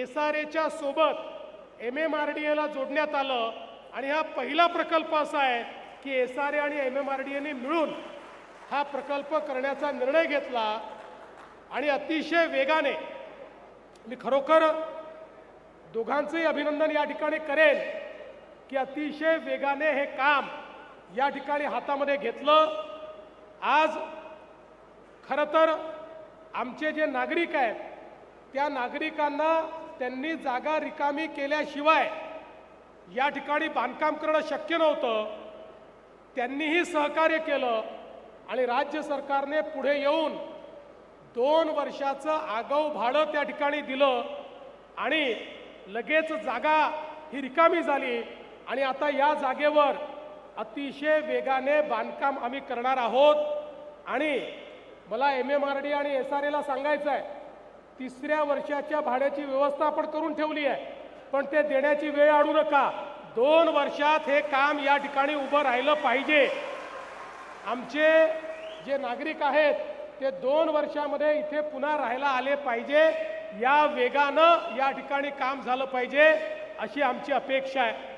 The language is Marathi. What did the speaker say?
एस आर एच्या सोबत एम एम आर डी एला जोडण्यात आलं. आणि हा पहिला प्रकल्प असा आहे की एस आर ए आणि एम एम आर डी एने मिळून हा प्रकल्प करण्याचा निर्णय घेतला. आणि अतिशय वेगाने मी खरोखर दोघांचंही अभिनंदन या ठिकाणी करेन की अतिशय वेगाने हे काम या ठिकाणी हातामध्ये घेतलं. आज खरं तर आमचे जे नागरिक आहेत त्या नागरिकांना त्यांनी जागा रिकामी केल्याशिवाय या ठिकाणी बांधकाम करणं शक्य नव्हतं. त्यांनीही सहकार्य केलं आणि राज्य सरकारने पुढे येऊन दोन वर्षाचं आगाऊ भाडं त्या ठिकाणी दिलं आणि लगेच जागा ही रिकामी झाली आणि आता या जागेवर अतिशय वेगाने बांधकाम आम्ही करणार आहोत. आणि मला एम एम आर डी आणि एस आर एला सांगायचं आहे तिसऱ्या वर्षाच्या भाड्याची व्यवस्था आपण करून ठेवली आहे. पण ते देण्याची वेळ आणू नका. दोन वर्षात हे काम या ठिकाणी उभं राहिलं पाहिजे. आमचे जे नागरिक आहेत ते दोन वर्षामध्ये इथे पुन्हा राहायला आले पाहिजे. या वेगानं या ठिकाणी काम झालं पाहिजे अशी आमची अपेक्षा आहे.